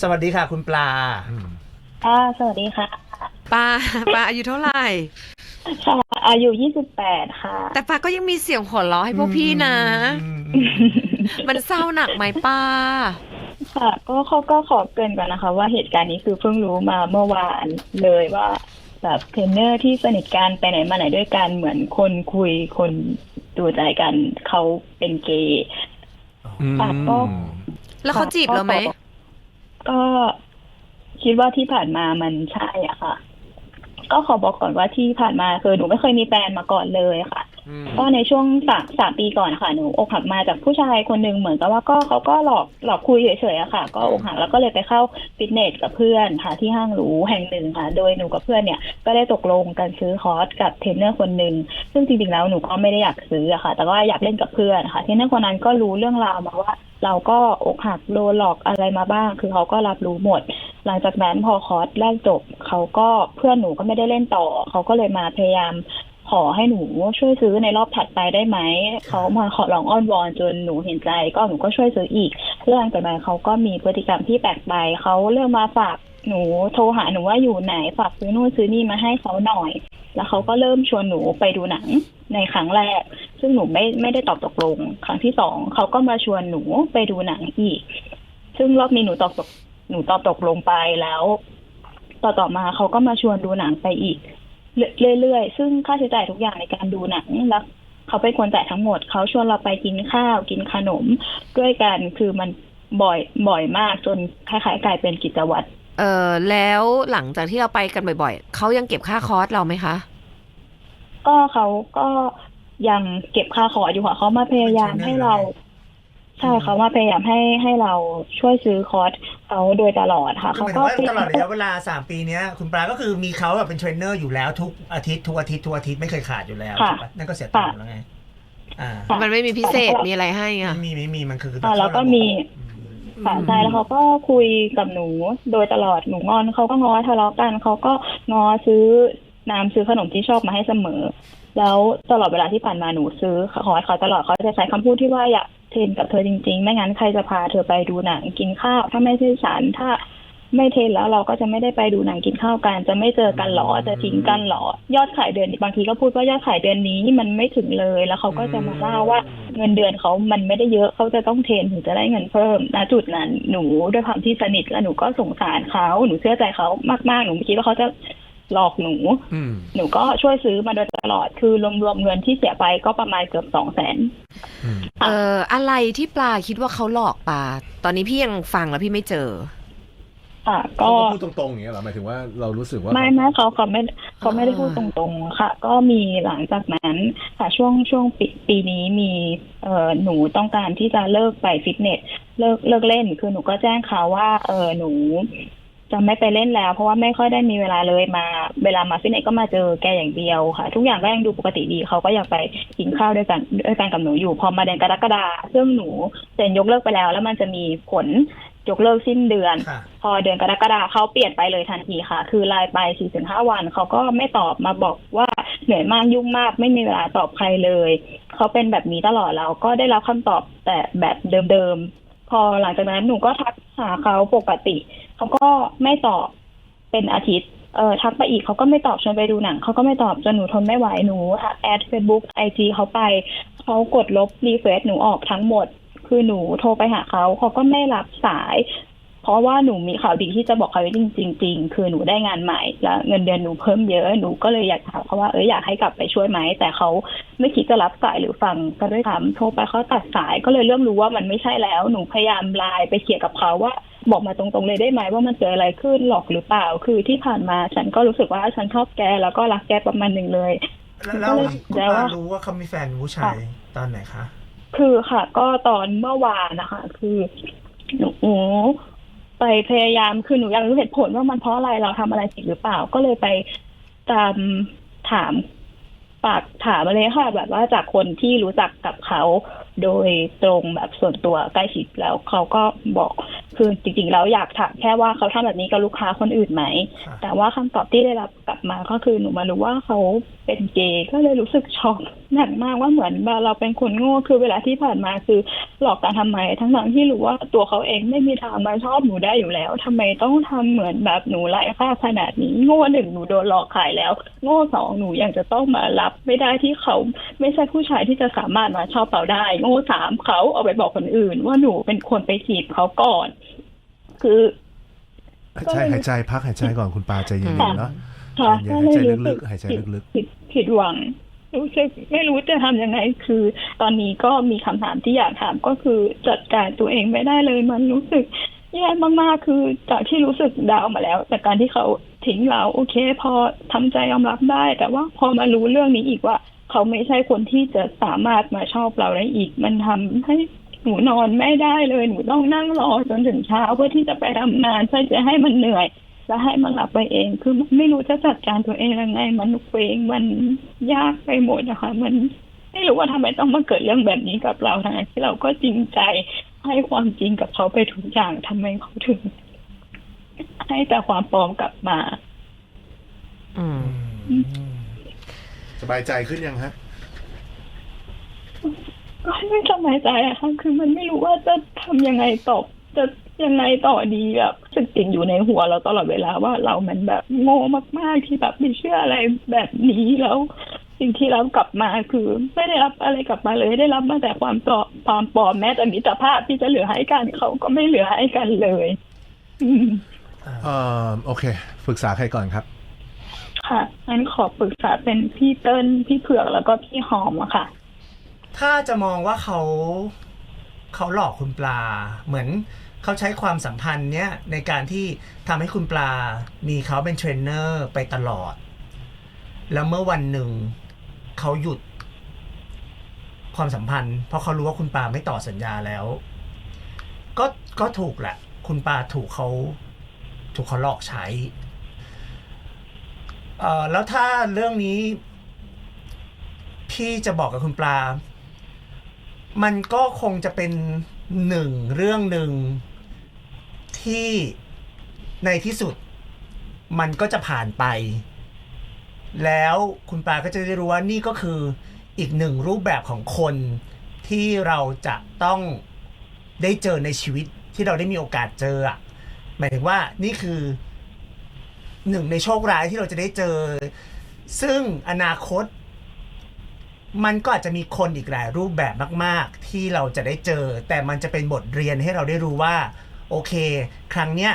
สวัสดีค่ะ คุณปลา ค่ะสวัสดีค่ะปาปาอายุเท่าไหร่ค่ะอายุยี่สิบแปดค่ะ แต่ปาก็ยังมีเสียงหัวเราะให้พวกพี่นะ มันเศร้าหนักไหมป้าค่ะ ก็เขาก็ขอเกรินก่อนนะคะ ว่าเหตุการณ์นี้คือเพิ่งรู้มาเมื่อวานเลยว่าแบบเทรนเนอร์ที่สนิทกันไปไหนมาไหนด้วยกันเหมือนคนคุยคนดูใจกันเขาเป็นเกย์ค่ะก็แล้วเขาจีบเราไหม ก็คิดว่าที่ผ่านมามันใช่อะค่ะ ก็ขอบอกก่อนว่าที่ผ่านมาคือหนูไม่เคยมีแฟนมาก่อนเลยค่ะ ก็ในช่วงสามสามปีก่อนค่ะหนูอกหักมาจากผู้ชายคนหนึ่งเหมือนกับว่าก็เขาก็หลอกหลอกคุยเฉยๆอะค่ะ ก็อกหักแล้วก็เลยไปเข้าฟิตเนสกับเพื่อนค่ะ ที่ห้างหรูแห่งหนึ่งค่ะ โดยหนูกับเพื่อนเนี่ยก็ได้ตกลงกันซื้อคอร์สกับเทรนเนอร์คนหนึ่งซึ่งจริงๆแล้วหนูก็ไม่ได้อยากซื้ออะค่ะ แต่ว่าอยากเล่นกับเพื่อนค่ะเทรนเนอร์คนนั้นก็รู้เรื่องราวมาว่าเราก็อกหักโดนหลอกอะไรมาบ้าง คือเขาก็รับรู้หมด หลังจากนั้นพอคอร์สแรกจบเขาก็เพื่อนหนูก็ไม่ได้เล่นต่อ เขาก็เลยมาพยายาม ขอให้หนูช่วยซื้อในรอบถัดไปได้ไหม เขามาขอลองอ้อนวอนจนหนูเห็นใจก็หนูก็ช่วยซื้ออีกเรื่องจากนั้นเขาก็มีพฤติกรรมที่แปลกไปเขาเริ่มมาฝากหนูโทรหาหนูว่าอยู่ไหนฝากซื้อนู่นซื้อนี่มาให้เขาหน่อย แล้วเขาก็เริ่มชวนหนูไปดูหนังในครั้งแรก ซึ่งหนูไม่ไม่ได้ตอบตกลง ครั้งที่สองเขาก็มาชวนหนูไปดูหนังอีก ซึ่งรอบนี้หนูตอบตกหนูตอบตกลงไปแล้ว ต่อต่อมาเขาก็มาชวนดูหนังไปอีก เรื่อยๆ ซึ่งค่าใช้จ่ายทุกอย่างในการดูหนังแล้วเขาเป็นคนจ่ายทั้งหมด เขาชวนเราไปกินข้าวกินขนม ด้วยกันคือมันบ่อยบ่อยมากจนคล้ายๆกลายเป็นกิจวัตรเออแล้วหลังจากที่เราไปกันบ่อยๆ เขายังเก็บค่าคอร์สเราไหมคะ ก็เขาก็ยังเก็บค่าขออยู่ค่ะเขามาพยายามให้เรา ใช่เขามาพยายามให้ให้เราช่วยซื้อคอร์สเขาโดยตลอดค่ะคือหเขามายถึก็งว่าตลอดระยะเวลาสามปีเนี้ยคุณปลาก็คือมีเขาแบบเป็นเทรนเนอร์อยู่แล้วทุกอาทิตย์ทุกอาทิตย์ทุกอาทิตย์ไม่เคยขาดอยู่แล้วค่ะถูกปะนั่นก็เสียตังค์แล้วไงอ่าค่ะมันไม่มีพิเศษมีอะไรให้อะ ไม่มีไม่มีมันคืออ่าแล้วก็มีค่ะใช่แล้วเขาก็คุยกับหนูโดยตลอดหนูงอนเขาก็ง้อทะเลาะกันเขาก็ง้อซื้อน้ำซื้อขนมที่ชอบมาให้เสมอ แล้วตลอดเวลาที่ผ่านมาหนูซื้อขอให้เขาตลอดเขาจะใช้คำพูดที่ว่าอยาก เทรนกับเธอจริง ๆ ไม่งั้นใครจะพาเธอไปดูหนังกินข้าว ถ้าไม่ใช่ฉันถ้าไม่เทรนแล้วเราก็จะไม่ได้ไปดูหนังกินข้าวกัน จะไม่เจอกันหรอจะทิ้งกันหรอยอดขายเดือนบางทีก็พูดว่ายอดขายเดือนนี้มันไม่ถึงเลยแล้วเขาก็จะมาเล่าว่าเงินเดือนเขามันไม่ได้เยอะเขาจะต้องเทรนถึงจะได้เงินเพิ่มณจุดนั้นหนูด้วยความที่สนิทและหนูก็สงสารเขาหนูเชื่อใจเขามากๆหนูไม่คิดว่าเขาจะ หลอกหนูอืมหนูก็ช่วยซื้อมาโดยตลอด คือรวมๆเงินที่เสียไปก็ประมาณเกือบสองแสนอืมเอออะไรที่ปลาคิดว่าเขาหลอกปลา ตอนนี้พี่ยังฟังแล้วพี่ไม่เจอค่ะเขาก็ก็พูดตรงๆอย่างเงี้ยเหรอหมายถึงว่าเรารู้สึกว่าไม่ไม่เขาเขาไม่เขาไม่ได้พูดตรงๆค่ะ ก็มีหลังจากนั้นค่ะช่วงช่วงปีปีนี้มีเอ่อหนูต้องการที่จะเลิกไปฟิตเนสเลิกเลิกเล่น คือหนูก็แจ้งเขาว่าเออหนู จะไม่ไปเล่นแล้ว เพราะว่าไม่ค่อยได้มีเวลาเลยมา เวลามาฟิตเนสก็มาเจอแกอย่างเดียวค่ะ ทุกอย่างก็ยังดูปกติดีเขาก็ยังไปกินข้าวด้วยกันด้วยกันกับหนูอยู่ พอมาเดือนกรกฎาซึ่งหนูเซ็นยกเลิกไปแล้ว แล้วมันจะมีผลยกเลิกสิ้นเดือนค่ะพอเดือนกรกฎาเขาเปลี่ยนไปเลยทันทีค่ะ คือไลน์ไป4ถึง5วันเขาก็ไม่ตอบมาบอกว่าเหนื่อยมากยุ่งมากไม่มีเวลาตอบใครเลยเขาเป็นแบบนี้ตลอดแล้วก็ได้รับคำตอบแต่แบบเดิมๆพอหลังจากนั้นหนูก็ทักหาเขาปกติ เขาก็ไม่ตอบเป็นอาทิตย์ เออทักไปอีกเขาก็ไม่ตอบชวนไปดูหนังเขาก็ไม่ตอบจนหนูทนไม่ไหวหนูทักแอดเฟซบุ๊กไอจีเขาไปเขากดลบรีเฟซหนูออกทั้งหมด คือหนูโทรไปหาเขาเขาก็ไม่รับสาย เพราะว่าหนูมีข่าวดีที่จะบอกเขาจริงจริงคือหนูได้งานใหม่แล้วเงินเดือนหนูเพิ่มเยอะหนูก็เลยอยากถามเขาว่าเอออยากให้กลับไปช่วยไหมแต่เขาไม่คิดจะรับสายหรือฟังก็ด้วยซ้ำโทรไปเขาตัดสายก็เลยเริ่มรู้ว่ามันไม่ใช่แล้ว หนูพยายามไลน์ไปเคลียร์กับเขาว่า บอกมาตรงๆเลยได้ไหมว่ามันเกิดอะไรขึ้นหลอกหรือเปล่า คือที่ผ่านมาฉันก็รู้สึกว่าฉันชอบแกแล้วก็รักแกประมาณหนึ่งเลย แล้วแล้วคุณปแล้วลาว่ารู้ว่าเขามีแฟนผู้ชายตอนไหนคะ คือค่ะ ก็ตอนเมื่อวานนะคะ คือหนูไปพยายามคือหนูอยากรู้เหตุผลว่ามันเพราะอะไรเราทำอะไรผิดหรือเปล่า ก็เลยไปตามถามปากถามอะไรค่ะ แบบว่าจากคนที่รู้จักกับเขา โดยตรงแบบส่วนตัวใกล้ชิดแล้วเขาก็บอกคือจริงๆแล้วอยากถามแค่ว่าเขาทำแบบนี้กับลูกค้าคนอื่นไหมค่ะแต่ว่าคำตอบที่ได้รับกลับมาก็คือหนูมารู้ว่าเขาเป็นเกย์ก็เลยรู้สึกช็อกหนักมากว่าเหมือนแบบเราเป็นคนโง่คือเวลาที่ผ่านมาคือ หลอกกันทำไม ทั้งๆที่รู้ว่าตัวเขาเองไม่มีทางมาชอบหนูได้อยู่แล้วทำไมต้องทำเหมือนแบบหนูไร้ค่าขนาดนี้ โง่หนึ่งหนูโดนหลอกขายแล้ว โง่สองหนูยังจะต้องมารับ ไม่ได้ที่เขาไม่ใช่ผู้ชายที่จะสามารถมาชอบเราได้โง่สามเขาเอาไปบอกคนอื่น ว่าหนูเป็นคนไปจีบเขาก่อน คือหายใจหายใจพักหายใจก่อนคุณปาใจเย็นๆเนาะค่ะหายใจลึกๆหายใจลึกๆผิดผิดหวังรู้สึกไม่รู้จะทำยังไง คือ ตอนนี้ก็มีคำถามที่อยากถามก็คือจัดการตัวเองไม่ได้เลย มันรู้สึกแย่มากๆ คือจากที่รู้สึกดาวน์มาแล้วจากการที่เขา ทิ้งเราโอเค พอทำใจยอมรับได้ แต่ว่าพอมารู้เรื่องนี้อีกว่า เขาไม่ใช่คนที่จะสามารถมาชอบเราได้อีก มันทำให้หนูนอนไม่ได้เลย หนูต้องนั่งรอจนถึงเช้าเพื่อที่จะไปทำงานเพื่อจะให้มันเหนื่อยแล้วให้มันหลับไปเอง คือไม่รู้จะจัดการตัวเองยังไง มันเคว้งมันยากไปหมดนะคะ มันไม่รู้ว่าทำไมต้องมาเกิดเรื่องแบบนี้กับเราทั้งที่เราก็จริงใจให้ความจริงกับเขาไปทุกอย่างทำไมเขาถึง ให้แต่ความปลอมกลับมา อืม สบายใจขึ้นยังฮะ ก็ไม่สบายใจอะค่ะคือมันไม่รู้ว่าจะทำยังไงต่อจะยังไงต่อดีแบบรู้สึกติดอยู่ในหัวเราตลอดเวลาว่าเรามันแบบโง่มาก ๆ ที่แบบไม่เชื่ออะไรแบบนี้แล้ว สิ่งที่รับกลับมาคือ ไม่ได้รับอะไรกลับมาเลยได้รับมาแต่ความปลอมความปลอมแม้แต่มิตรภาพที่จะเหลือให้กันเขาก็ไม่เหลือให้กันเลย อืม เอ่อโอเคปรึกษาใครก่อนครับ ค่ะงั้นขอปรึกษาเป็นพี่เติ้ลพี่เผือกแล้วก็พี่หอมอะค่ะ ถ้าจะมองว่าเขาเขาหลอกคุณปลา เหมือนเขาใช้ความสัมพันธ์เนี้ยในการที่ทำให้คุณปลา มีเขาเป็นเทรนเนอร์ไปตลอด แล้วเมื่อวันหนึ่งเขาหยุด ความสัมพันธ์ เพราะเขารู้ว่าคุณปลาไม่ต่อสัญญาแล้ว ก็ก็ถูกแหละ คุณปลาถูกเขา ถูกเขาหลอกใช้เอ่อแล้วถ้าเรื่องนี้ พี่จะบอกกับคุณปลา มันก็คงจะเป็นหนึ่งเรื่องหนึ่งที่ในที่สุด มันก็จะผ่านไป แล้วคุณปลาก็จะได้รู้ว่านี่ก็คืออีกหนึ่งรูปแบบของคนที่เราจะต้องได้เจอในชีวิตที่เราได้มีโอกาสเจออะ หมายถึงว่านี่คือหนึ่งในโชคร้ายที่เราจะได้เจอ ซึ่งอนาคต มันก็อาจจะมีคนอีกหลายรูปแบบมาก ๆ ที่เราจะได้เจอ แต่มันจะเป็นบทเรียนให้เราได้รู้ว่า โอเค ครั้งเนี้ย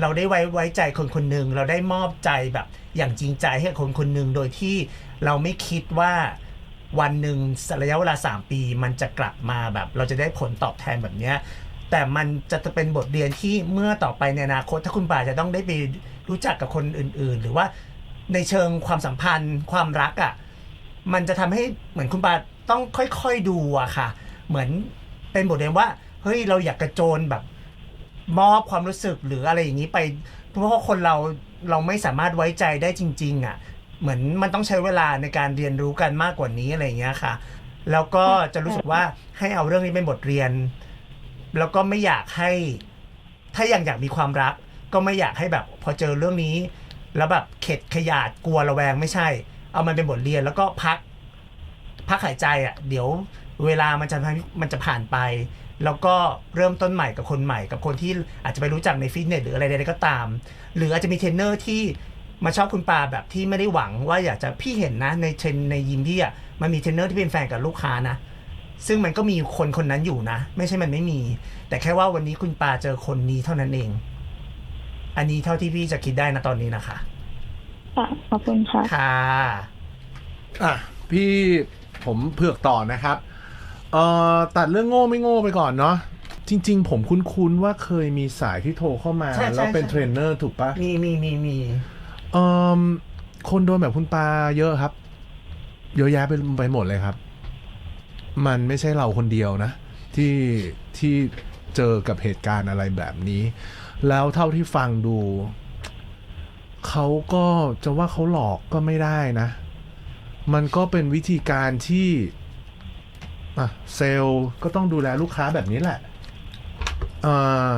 เราได้ไว้ไว้ใจคนคนหนึ่งเราได้มอบใจแบบอย่างจริงใจให้คนคนหนึ่งโดยที่เราไม่คิดว่าวันหนึ่งระยะเวลา 3 ปี มันจะกลับมาแบบ เราจะได้ผลตอบแทนแบบเนี้ย แต่มันจะเป็นบทเรียนที่เมื่อต่อไปในอนาคต ถ้าคุณป่าจะต้องได้ไปรู้จักกับคนอื่น ๆ หรือว่าในเชิงความสัมพันธ์ ความรักอะ่ะมันจะทำให้เหมือนคุณปาต้องค่อยๆดูอะค่ะ เหมือนเป็นบทเรียนว่าเฮ้ยเราอยากกระโจนแบบมอบความรู้สึกหรืออะไรอย่างนี้ไป เพราะว่าคนเราเราไม่สามารถไว้ใจได้จริง ๆอะเหมือนมันต้องใช้เวลาในการเรียนรู้กันมากกว่านี้อะไรอย่างเงี้ยค่ะ แล้วก็จะรู้สึกว่าให้เอาเรื่องนี้เป็นบทเรียน แล้วก็ไม่อยากให้ ถ้ายังอยากมีความรัก ก็ไม่อยากให้แบบ พอเจอเรื่องนี้ แล้วแบบเข็ดขยาดกลัวระแวงไม่ใช่ เอามันเป็นบทเรียนแล้วก็พัก พักหายใจอะ เดี๋ยวเวลามันจะมันจะผ่านไป แล้วก็เริ่มต้นใหม่กับคนใหม่ กับคนที่อาจจะไปรู้จักในฟิตเนสหรืออะไรใดๆก็ตาม หรืออาจจะมีเทรนเนอร์ที่มาชอบคุณปาแบบที่ไม่ได้หวังว่าอยากจะพี่เห็นนะในเทรนในยิมพี่อะมันมีเทรนเนอร์ที่เป็นแฟนกับลูกค้านะ ซึ่งมันก็มีคนคนนั้นอยู่นะ ไม่ใช่มันไม่มี แต่แค่ว่าวันนี้คุณปาเจอคนนี้เท่านั้นเอง อันนี้เท่าที่พี่จะคิดได้นะตอนนี้นะคะค่ะขอบคุณค่ะค่ะอะพี่ผมเผือกต่อนะครับเอ่อตัดเรื่องโง่ไม่โง่ไปก่อนเนาะจริง ๆ ผมคุ้นๆว่าเคยมีสายที่โทรเข้ามา ใช่ใช่แล้วเป็นใช่ เทรนเนอร์ถูกปะมีมีมีมีเอ่อคนโดนแบบคุณปาเยอะครับ เยอะแยะไปไปหมดเลยครับ มันไม่ใช่เราคนเดียวนะ ที่ที่เจอกับเหตุการณ์อะไรแบบนี้ แล้วเท่าที่ฟังดู เขาก็จะว่าเขาหลอกก็ไม่ได้นะ มันก็เป็นวิธีการที่อะเซลล์ก็ต้องดูแลลูกค้าแบบนี้แหละเอ่อ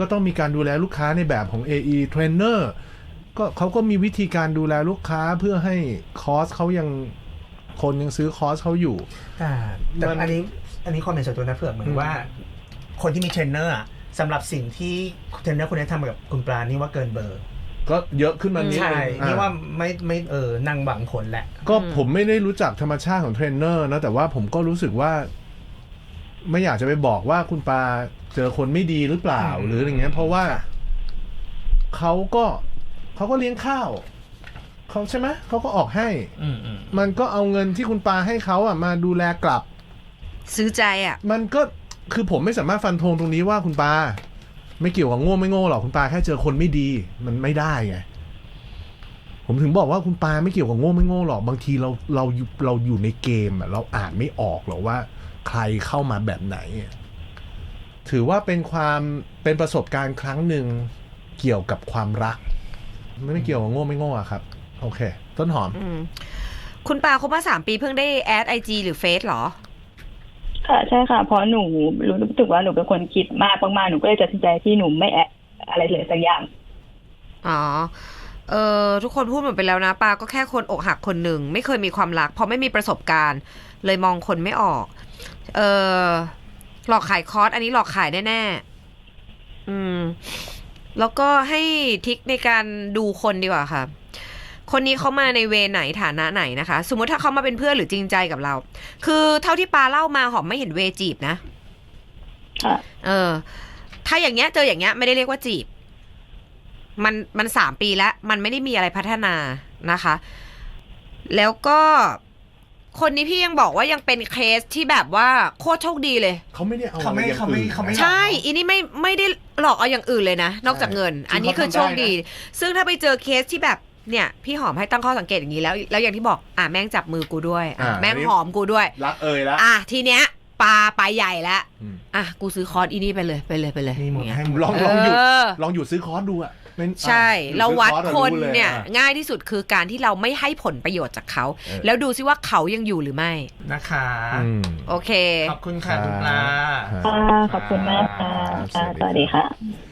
ก็ต้องมีการดูแลลูกค้าในแบบของ AE Trainer ก็เขาก็มีวิธีการดูแลลูกค้าเพื่อให้คอสเขายัง คนยังซื้อคอสเขาอยู่แต่แต่มันอันนี้อันนี้ความเห็นส่วนตัวนะเผื่อเหมืออืนมว่า คนที่มีเทรนเนอร์อะสำหรับสิ่งที่เทรนเนอร์คนนี้ทำกับคุณปลานี่ว่าเกินเบอร์ก็เยอะขึ้นมานิดใช่นึงนี่อะว่าไม่ไม่เออนั่งหวังผลแหละ ก็อืมผมไม่ได้รู้จักธรรมชาติของเทรนเนอร์นะแต่ว่าผมก็รู้สึกว่า ไม่อยากจะไปบอกว่าคุณปาเจอคนไม่ดีหรือเปล่าอืมหรืออะไรเงี้ยเพราะว่าเขาก็เขาก็เลี้ยงข้าว เขาใช่ไหมเขาก็ออกให้ อืมอืมมันก็เอาเงินที่คุณปาให้เขาอะมาดูแลกลับ ซื้อใจอะ มันก็คือผมไม่สามารถฟันธงตรงนี้ว่าคุณปาไม่เกี่ยวกับโง่ไม่โง่หรอกคุณปาแค่เจอคนไม่ดี มันไม่ได้ไงผมถึงบอกว่าคุณปาไม่เกี่ยวกับโง่ไม่โง่หรอกบางทีเราเราอยู่เราอยู่ในเกมอะเราอ่านไม่ออกหรอกว่า ใครเข้ามาแบบไหนอะถือว่าเป็นความเป็นประสบการณ์ครั้งหนึ่งเกี่ยวกับความรัก ไม่ได้เกี่ยวกับโง่ไม่โง่อะครับ โอเค ต้นหอม อืมคุณปาคบมาสามปีเพิ่งได้แอดไอจีหรือเฟซเหรอ ค่ะใช่ค่ะ เพราะหนูรู้สึกว่าหนูเป็นคนคิดมากมากๆหนูก็เลยตัดสินใจที่หนูไม่แอดอะไรเลยสักอย่าง อ๋อ เออทุกคนพูดหมดไปแล้วนะปาก็แค่คนอกหักคนหนึ่ง ไม่เคยมีความรัก เพราะไม่มีประสบการณ์ เลยมองคนไม่ออก เออหลอกขายคอร์สอันนี้หลอกขายแน่ๆ อืม แล้วก็ให้ทริกในการดูคนดีกว่าค่ะ คนนี้เขามาในเวไหนฐานะไหนนะคะ สมมุติถ้าเขามาเป็นเพื่อนหรือจริงใจกับเรา คือเท่าที่ปาเล่ามาหอมไม่เห็นเวจีบนะค่ะเออ ถ้าอย่างเงี้ยเจออย่างเงี้ยไม่ได้เรียกว่าจีบ มันมันสามปีแล้ว มันไม่ได้มีอะไรพัฒนานะคะ แล้วก็คนนี้พี่ยังบอกว่ายังเป็นเคสที่แบบว่าโคตรโชคดีเลย เขาไม่ได้เอาเขาไม่อะรอย่งเขาไม่อื่นเขาไม่นะใช่อีนี่ไม่ไม่ได้หลอกเอาอย่างอื่นเลยนะ นอกจากเงิน อันนี้คือโชคดี ซึ่งถ้าไปเจอเคสที่แบบ เนี่ยพี่หอมให้ตั้งข้อสังเกตอย่างนี้แล้ว แล้วอย่างที่บอกอะแม่งจับมือกูด้วยอะอ่า แม่งหอมกูด้วย รักเอ่ยแล้วอะทีเนี้ยปลาไปใหญ่แล้วอืมอะกูซื้อคอร์สอีนี่ไปเลยไปเลยไปเลยมีหมดอย่างเงี้ยให้หมดลองลองหยุดเออ ลองหยุดซื้อคอร์สดูอะเป็นใช่ อะเราวัดซื้ออร์สอะคนรู้ลเนี่ยอะ ง่ายที่สุดคือการที่เราไม่ให้ผลประโยชน์จากเขา เออ แล้วดูซิว่าเขายังอยู่หรือไม่ นะคะ อืม โอเค ขอบคุณค่ะคุณปลาครับค่ะ ขอบคุณมากค่ะครับค่ะสสวัวัสสดีดีครับค่ะ